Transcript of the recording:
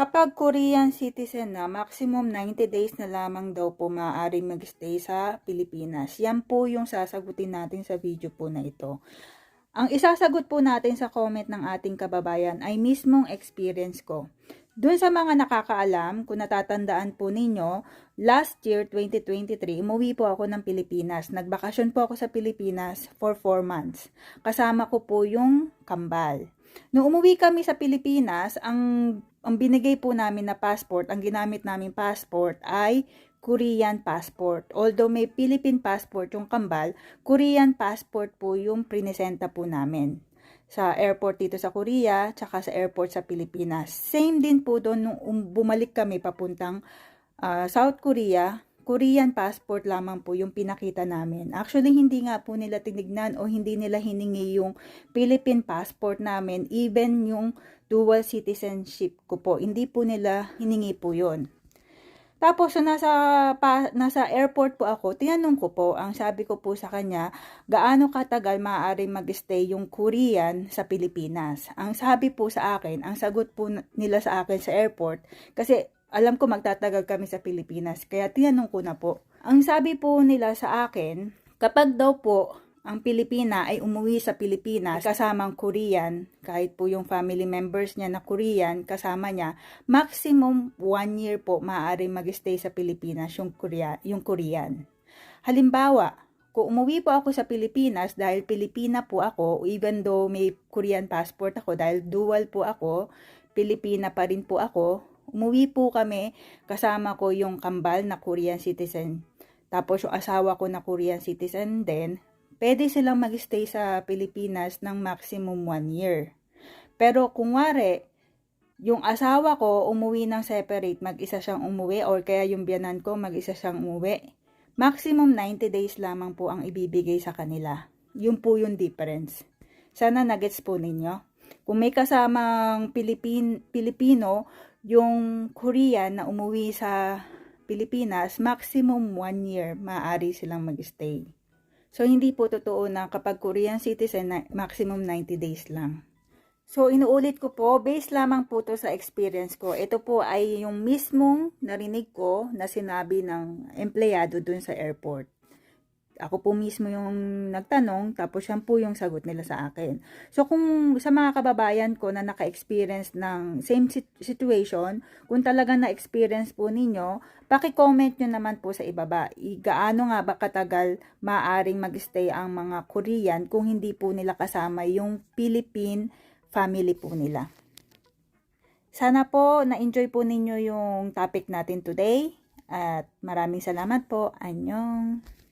Kapag Korean citizen na, maximum 90 days na lamang daw po maaaring magstay sa Pilipinas. Yan po yung sasagutin natin sa video po na ito. Ang isasagot po natin sa comment ng ating kababayan ay mismong experience ko. Doon sa mga nakakaalam, kung natatandaan po ninyo, last year 2023, umuwi po ako ng Pilipinas. Nagbakasyon po ako sa Pilipinas for 4 months. Kasama ko po yung kambal. Nung umuwi kami sa Pilipinas, ang ang binigay po namin na passport, ang ginamit namin passport ay Korean passport. Although may Philippine passport yung kambal, Korean passport po yung prinesenta po namin sa airport dito sa Korea, tsaka sa airport sa Pilipinas. Same din po doon nung um, bumalik kami papuntang uh, South Korea, Korean passport lamang po yung pinakita namin. Actually, hindi nga po nila tinignan o hindi nila hiningi yung Philippine passport namin, even yung dual citizenship ko po. Hindi po nila hiningi po yon. Tapos, so nasa, pa, nasa airport po ako, tinanong ko po, ang sabi ko po sa kanya, gaano katagal maaari mag-stay yung Korean sa Pilipinas? Ang sabi po sa akin, ang sagot po nila sa akin sa airport, kasi alam ko magtatagal kami sa Pilipinas, kaya tinanong ko na po. Ang sabi po nila sa akin, kapag daw po ang Pilipina ay umuwi sa Pilipinas kasamang Korean, kahit po yung family members niya na Korean, kasama niya, maximum one year po maaari mag-stay sa Pilipinas yung, Korea, yung Korean. Halimbawa, kung umuwi po ako sa Pilipinas dahil Pilipina po ako, even though may Korean passport ako, dahil dual po ako, Pilipina pa rin po ako, umuwi po kami kasama ko yung kambal na Korean citizen. Tapos yung asawa ko na Korean citizen din, pwede silang magstay sa Pilipinas ng maximum one year. Pero kung wari, yung asawa ko umuwi ng separate, mag-isa siyang umuwi or kaya yung biyanan ko mag-isa siyang umuwi, maximum 90 days lamang po ang ibibigay sa kanila. Yun po yung difference. Sana nagets po ninyo. Kung may kasamang Pilipin, Pilipino, yung Korean na umuwi sa Pilipinas, maximum one year maaari silang mag-stay. So, hindi po totoo na kapag Korean citizen, maximum 90 days lang. So, inuulit ko po, based lamang po to sa experience ko. Ito po ay yung mismong narinig ko na sinabi ng empleyado dun sa airport. Ako po mismo yung nagtanong, tapos yan po yung sagot nila sa akin. So, kung sa mga kababayan ko na naka-experience ng same situation, kung talaga na-experience po ninyo, paki-comment nyo naman po sa ibaba. Gaano nga ba katagal maaring mag-stay ang mga Korean kung hindi po nila kasama yung Philippine family po nila. Sana po na-enjoy po ninyo yung topic natin today. At maraming salamat po. Anyong!